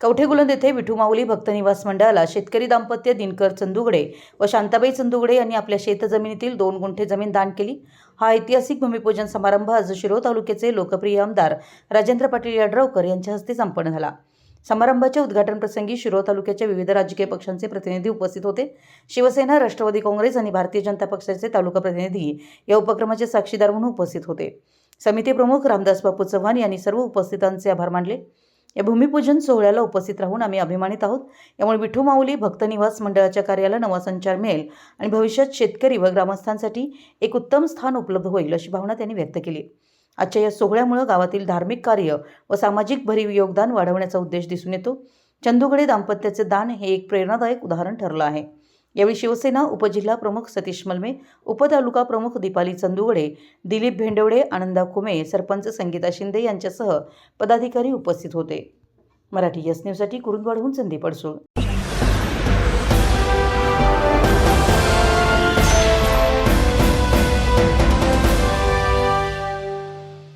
कवठेगुलंद येथे विठू माऊली भक्त निवास मंडळाला शेतकरी दाम्पत्य दिनकर चंदुगडे व शांताबाई चंदुगडे यांनी आपल्या शेतजमिनीतील दोन गुंठे जमीन दान केली. हा ऐतिहासिक भूमिपूजन समारंभ आज शिरोळ तालुक्याचे लोकप्रिय आमदार राजेंद्र पाटील यड्रावकर यांच्या हस्ते संपन्न झाला. समारंभाच्या उद्घाटनप्रसंगी शिरो शिरोळ तालुक्याच्या विविध राजकीय पक्षांचे प्रतिनिधी उपस्थित होते. शिवसेना राष्ट्रवादी काँग्रेस आणि भारतीय जनता पक्षाचे तालुका प्रतिनिधी या उपक्रमाचे साक्षीदार म्हणून उपस्थित होते. समिती प्रमुख रामदास बापू चव्हाण यांनी सर्व उपस्थितांचे आभार मानले. या भूमिपूजन सोहळ्याला उपस्थित राहून आम्ही अभिमानित आहोत. यामुळे विठू माऊली भक्त निवास मंडळाच्या कार्याला नवा संचार मिळेल आणि भविष्यात शेतकरी व ग्रामस्थांसाठी एक उत्तम स्थान उपलब्ध होईल अशी भावना त्यांनी व्यक्त केली. आजच्या या सोहळ्यामुळे गावातील धार्मिक कार्य व सामाजिक भरीव योगदान वाढवण्याचा उद्देश दिसून येतो. चंदुगडे दाम्पत्याचे दान हे एक प्रेरणादायक उदाहरण ठरलं आहे. यावेळी शिवसेना उपजिल्हा प्रमुख सतीश मलमे उपतालुका प्रमुख दीपाली चंदुगडे दिलीप भेंडवडे आनंदा कुमे सरपंच संगीता शिंदे यांच्यासह पदाधिकारी उपस्थित होते. मराठी यस न्यूजसाठी कुरुंदवाडहून संदीप अडसूळ.